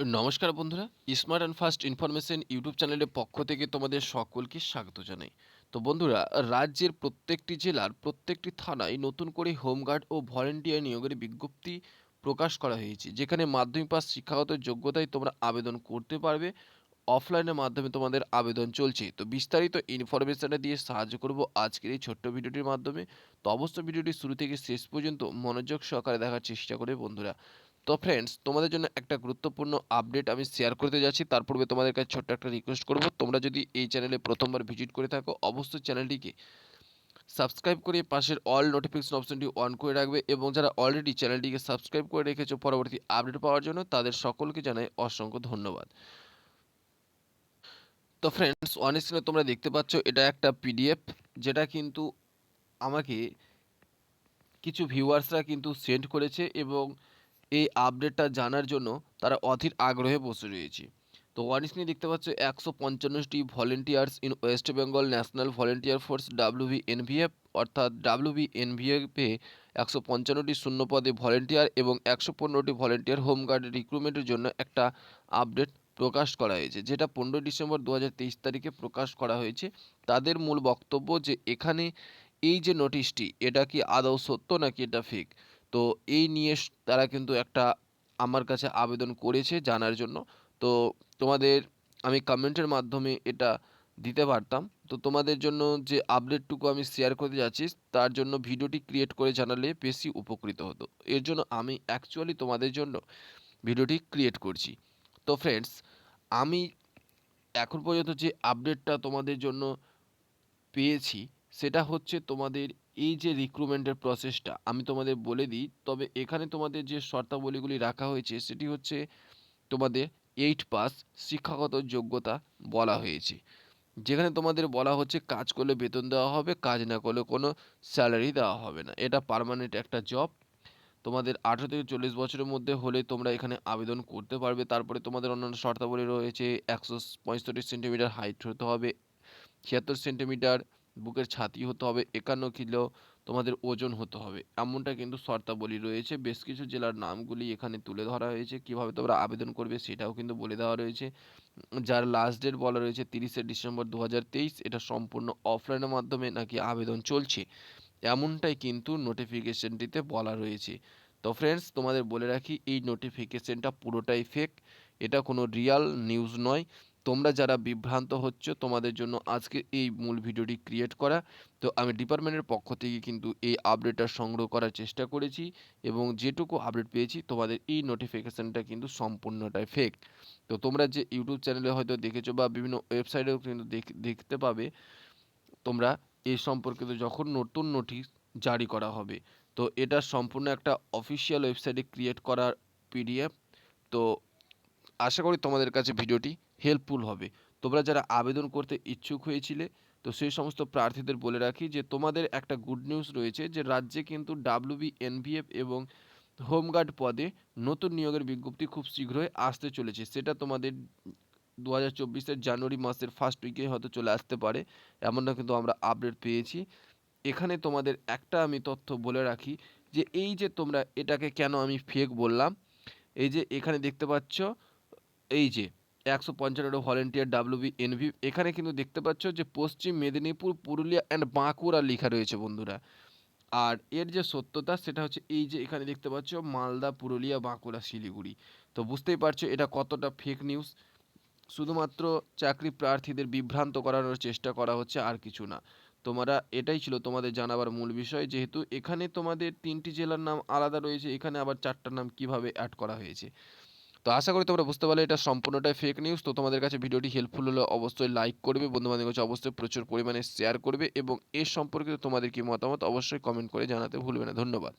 নমস্কার বন্ধুরা smart and fast information YouTube চ্যানেলের পক্ষ থেকে তোমাদের সকলকে স্বাগত জানাই। তো বন্ধুরা, রাজ্যের প্রত্যেকটি জেলার প্রত্যেকটি থানায় নতুন করে হোমগার্ড ও ভলেন্টিয়ার নিয়োগের বিজ্ঞপ্তি প্রকাশ করা হয়েছে, যেখানে মাধ্যমিক পাস শিক্ষাগত যোগ্যতায় তোমরা আবেদন করতে পারবে অফলাইনের মাধ্যমে তোমাদের আবেদন চলছে। তো বিস্তারিত ইনফরমেশনটা দিয়ে সাহায্য করব আজকের এই ছোট্ট ভিডিওটির মাধ্যমে। তো অবশ্যই ভিডিওটি শুরু থেকে শেষ পর্যন্ত মনোযোগ সহকারে দেখার চেষ্টা করে বন্ধুরা। তো ফ্রেন্ডস তোমাদের জন্য একটা গুরুত্বপূর্ণ আপডেট আমি শেয়ার করতে যাচ্ছি। তার পূর্বে তোমাদের কাছে ছোট্ট একটা রিকোয়েস্ট করব। তোমরা যদি এই চ্যানেলে প্রথমবার ভিজিট করে থাকো, অবশ্যই চ্যানেলটিকে সাবস্ক্রাইব করে পাশের অল নোটিফিকেশন অপশনটি অন করে রাখবে এবং যারা অলরেডি চ্যানেলটিকে সাবস্ক্রাইব করে রেখেছো পরবর্তী আপডেট পাওয়ার জন্য, তাদের সকলকে জানাই অসংখ্য ধন্যবাদ। তো ফ্রেন্ডস অন স্ক্রিনে তোমরা দেখতে পাচ্ছ, এটা একটা পিডিএফ যেটা কিন্তু আমাকে কিছু ভিউয়ার্সরা কিন্তু সেন্ড করেছে এবং এই আপডেটটা জানার জন্য তারা অধীর আগ্রহে বসে রয়েছে। তো ওয়ান স্ক্রিনে দেখতে পাচ্ছ, একশো পঞ্চান্নটি volunteers in West Bengal National Volunteer Force WB NVF অর্থাৎ ডাব্লিউবি এনভিএফে একশো পঞ্চান্নটি শূন্য পদে ভলেন্টিয়ার এবং একশো পনেরোটি ভলেন্টিয়ার হোমগার্ড রিক্রুটমেন্টের জন্য একটা আপডেট প্রকাশ করা হয়েছে, যেটা পনেরোই ডিসেম্বর দু হাজার তেইশ তারিখে প্রকাশ করা হয়েছে। তাদের মূল বক্তব্য যে এখানে এই যে নোটিশটি এটা কি আদৌ সত্য নাকি এটা ফেক তো এই নিয়ে তারা কিন্তু একটা আমার কাছে আবেদন করেছে জানার জন্য। তো তোমাদের, আমি কমেন্টের মাধ্যমে এটা দিতে পারতাম। তো তোমাদের জন্য যে আপডেটটুকু আমি শেয়ার করতে যাচ্ছি, তার জন্য ভিডিওটি ক্রিয়েট করে জানালে বেশি উপকৃত হতো। এর জন্য আমি অ্যাকচুয়ালি তোমাদের জন্য ভিডিওটি ক্রিয়েট করছি। তো ফ্রেন্ডস আমি এখন পর্যন্ত যে আপডেটটা তোমাদের জন্য পেয়েছি, সেটা হচ্ছে তোমাদের এই যে রিক্রুটমেন্টের প্রসেসটা আমি তোমাদের বলে দিই, তবে এখানে তোমাদের যে শর্তাবলীগুলি রাখা হয়েছে, সেটি হচ্ছে তোমাদের এইট পাস শিক্ষাগত যোগ্যতা বলা হয়েছে। যেখানে তোমাদের বলা হচ্ছে কাজ করলে বেতন দেওয়া হবে, কাজ না করলে কোনো স্যালারি দেওয়া হবে না। এটা পারমানেন্ট একটা জব তোমাদের আঠেরো থেকে চল্লিশ বছরের মধ্যে হলে তোমরা এখানে আবেদন করতে পারবে। তারপরে তোমাদের অন্যান্য শর্তাবলী রয়েছে, একশো পঁয়ষট্টি সেন্টিমিটার হাইট হতে হবে, ছিয়াত্তর সেন্টিমিটার বুকের ছাতি হতে হবে, একান্ন কিলো তোমাদের ওজন হতে হবে। এমনটা কিন্তু শর্তাবলী রয়েছে। বেশ কিছু জেলার নামগুলি এখানে তুলে ধরা হয়েছে। কীভাবে তোমরা আবেদন করবে সেটাও কিন্তু বলে দেওয়া রয়েছে। যার লাস্ট ডেট বলা রয়েছে তিরিশে ডিসেম্বর দু হাজার তেইশ, এটা সম্পূর্ণ অফলাইনের মাধ্যমে নাকি আবেদন চলছে? এমনটাই কিন্তু নোটিফিকেশনটিতে বলা রয়েছে। তো ফ্রেন্ডস তোমাদের বলে রাখি, এই নোটিফিকেশনটা পুরোটাই ফেক এটা কোনো রিয়াল নিউজ নয়। তোমরা যারা বিভ্রান্ত হচ্ছ, তোমাদের জন্য আজকে এই মূল ভিডিওটি ক্রিয়েট করা। তো আমি ডিপার্টমেন্টের পক্ষ থেকে কিন্তু এই আপডেটটা সংগ্রহ করার চেষ্টা করেছি এবং যেটুকু আপডেট পেয়েছি, তোমাদের এই নোটিফিকেশানটা কিন্তু সম্পূর্ণটাই ফেক তো তোমরা যে ইউটিউব চ্যানেলে হয়তো দেখেছ বা বিভিন্ন ওয়েবসাইটেও কিন্তু দেখতে পাবে, তোমরা এই সম্পর্কিত যখন নতুন নোটিশ জারি করা হবে। তো এটা সম্পূর্ণ একটা অফিসিয়াল ওয়েবসাইটে ক্রিয়েট করার পিডিএফ তো আশা করি তোমাদের কাছে ভিডিওটি হেল্পফুল হবে। তোমরা যারা আবেদন করতে ইচ্ছুক হয়েছিলে, তো সেই সমস্ত প্রার্থীদের বলে রাখি যে, তোমাদের একটা গুড নিউজ রয়েছে যে, রাজ্যে কিন্তু ডাব্লিউবি এনভিএফ এবং হোমগার্ড পদে নতুন নিয়োগের বিজ্ঞপ্তি খুব শীঘ্রই আসতে চলেছে। সেটা তোমাদের দু হাজার চব্বিশের জানুয়ারি মাসের ফার্স্ট উইকে হয়তো চলে আসতে পারে, এমনটা কিন্তু আমরা আপডেট পেয়েছি। এখানে তোমাদের একটা আমি তথ্য বলে রাখি যে, এই যে তোমরা এটাকে কেন আমি ফেক বললাম, এই যে এখানে দেখতে পাচ্ছ, এই যে একশো পঞ্চান্নটা ভলেন্টিয়ার ডাব্লিউবি এনভি এখানে কিন্তু দেখতে পাচ্ছ যে পশ্চিম মেদিনীপুর, পুরুলিয়া অ্যান্ড বাঁকুড়া লেখা রয়েছে বন্ধুরা। আর এর যে সত্যতা, সেটা হচ্ছে এই যে এখানে দেখতে পাচ্ছ মালদা, পুরুলিয়া, বাঁকুড়া, শিলিগুড়ি। তো বুঝতেই পারছ এটা কতটা ফেক নিউজ শুধুমাত্র চাকরি প্রার্থীদের বিভ্রান্ত করানোর চেষ্টা করা হচ্ছে, আর কিছু না। তোমরা এটাই ছিল তোমাদের জানাবার মূল বিষয়, যেহেতু এখানে তোমাদের তিনটি জেলার নাম আলাদা রয়েছে, এখানে আবার চারটার নাম কীভাবে অ্যাড করা হয়েছে। তো আশা করি তোমরা বুঝতে পারলে এটা সম্পূর্ণটাই ফেক নিউজ তো তোমাদের কাছে ভিডিওটি হেল্পফুল হলে অবশ্যই লাইক করবে, বন্ধুবান্ধবের কাছে অবশ্যই প্রচুর পরিমাণে শেয়ার করবে এবং এর সম্পর্কিত তোমাদের কি মতামত অবশ্যই কমেন্ট করে জানাতে ভুলবে না। ধন্যবাদ।